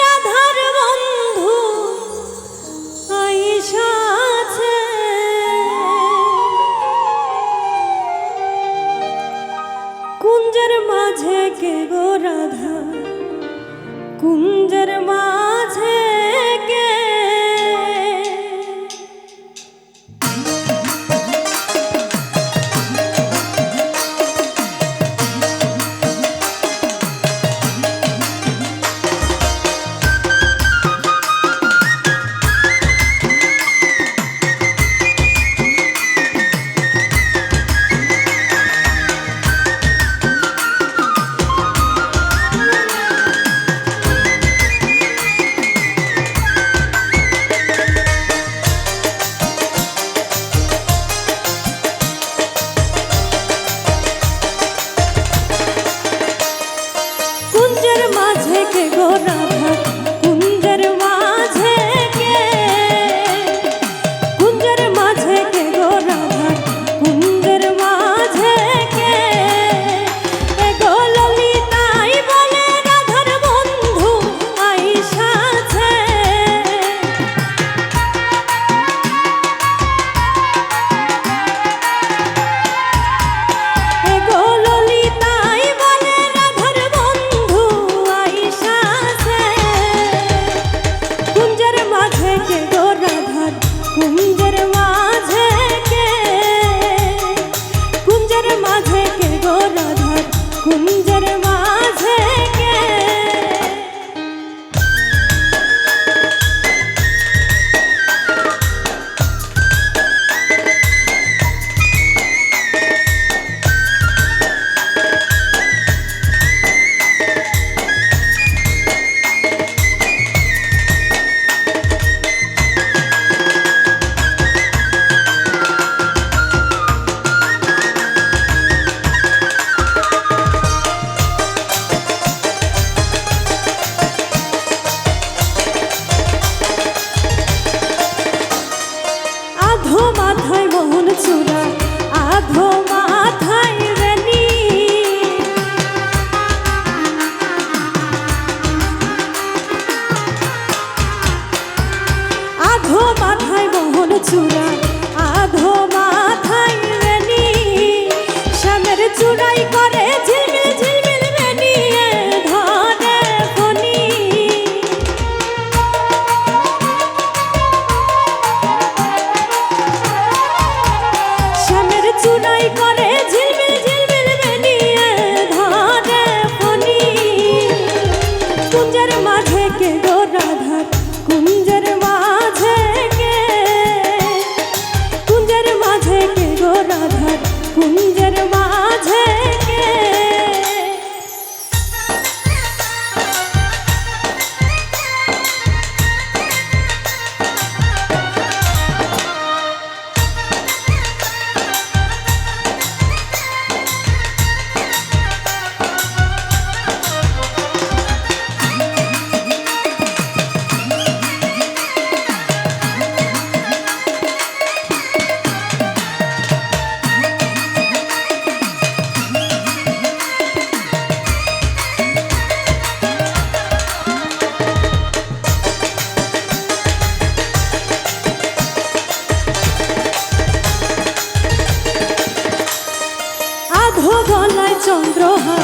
রাধার বন্ধু কুঞ্জের মাঝে কে গো রাধা? কুঞ্জের মা মাথায় বহল চূড়া, আধো মাথায় রেনি। শ্যামের চূড়াই করে ঝিলমিল ঝিলমিল বেনি ধরে ফনি শ্যামের চূড়াই করে ঝিলমিল চন্দ্রহা